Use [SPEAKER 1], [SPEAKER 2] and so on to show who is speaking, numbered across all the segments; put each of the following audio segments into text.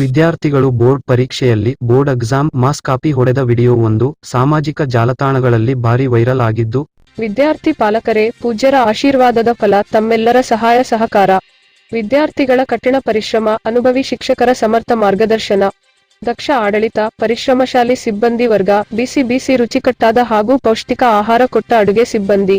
[SPEAKER 1] ವಿದ್ಯಾರ್ಥಿಗಳು ಬೋರ್ಡ್ ಪರೀಕ್ಷೆಯಲ್ಲಿ board exam mass copy ಹೊಡೆದ ವಿಡಿಯೋವೊಂದು ಸಾಮಾಜಿಕ ಜಾಲತಾಣಗಳಲ್ಲಿ ಭಾರಿ ವೈರಲ್ ಆಗಿದ್ದು,
[SPEAKER 2] ವಿದ್ಯಾರ್ಥಿ ಪಾಲಕರೇ, ಪೂಜ್ಯರ ಆಶೀರ್ವಾದದ ಫಲ ತಮ್ಮೆಲ್ಲರ ಸಹಾಯ ಸಹಕಾರ. ವಿದ್ಯಾರ್ಥಿಗಳ ಕಠಿಣ ಪರಿಶ್ರಮ, ಅನುಭವಿ ಶಿಕ್ಷಕರ ಸಮರ್ಥ ಮಾರ್ಗದರ್ಶನ. ದಕ್ಷ ಆಡಳಿತ, ಪರಿಶ್ರಮಶಾಲಿ ಸಿಬ್ಬಂದಿ ವರ್ಗ, ಬಿಸಿ ಬಿಸಿ ರುಚಿಕಟ್ಟಾದ ಹಾಗೂ ಪೌಷ್ಟಿಕ ಆಹಾರ ಕೊಟ್ಟ ಅಡುಗೆ ಸಿಬ್ಬಂದಿ.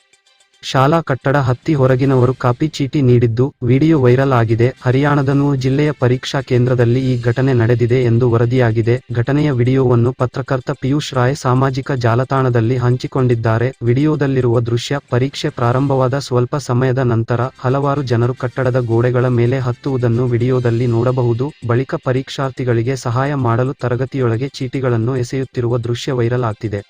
[SPEAKER 1] ಶಾಲಾ ಕಟ್ಟಡ ಹತ್ತಿ ಹೊರಗಿನವರು ಕಾಪಿ ಚೀಟಿ ನೀಡಿದ್ದು, ವಿಡಿಯೋ ವೈರಲ್ ಆಗಿದೆ. ಹರಿಯಾಣದ ನೂರ್ ಜಿಲ್ಲೆಯ ಪರೀಕ್ಷಾ ಕೇಂದ್ರದಲ್ಲಿ ಈ ಘಟನೆ ನಡೆದಿದೆ ಎಂದು ವರದಿಯಾಗಿದೆ. ಘಟನೆಯ ವಿಡಿಯೋವನ್ನು ಪತ್ರಕರ್ತ ಪಿಯೂಷ್ ರಾಯ್ ಸಾಮಾಜಿಕ ಜಾಲತಾಣದಲ್ಲಿ ಹಂಚಿಕೊಂಡಿದ್ದಾರೆ. ವಿಡಿಯೋದಲ್ಲಿರುವ ದೃಶ್ಯ, ಪರೀಕ್ಷೆ ಪ್ರಾರಂಭವಾದ ಸ್ವಲ್ಪ ಸಮಯದ ನಂತರ ಹಲವಾರು ಜನರು ಕಟ್ಟಡದ ಗೋಡೆಗಳ ಮೇಲೆ ಹತ್ತುವುದನ್ನು ವಿಡಿಯೋದಲ್ಲಿ ನೋಡಬಹುದು. ಬಳಿಕ ಪರೀಕ್ಷಾರ್ಥಿಗಳಿಗೆ ಸಹಾಯ ಮಾಡಲು ತರಗತಿಯೊಳಗೆ ಚೀಟಿಗಳನ್ನು ಎಸೆಯುತ್ತಿರುವ ದೃಶ್ಯ ವೈರಲ್ ಆಗ್ತಿದೆ.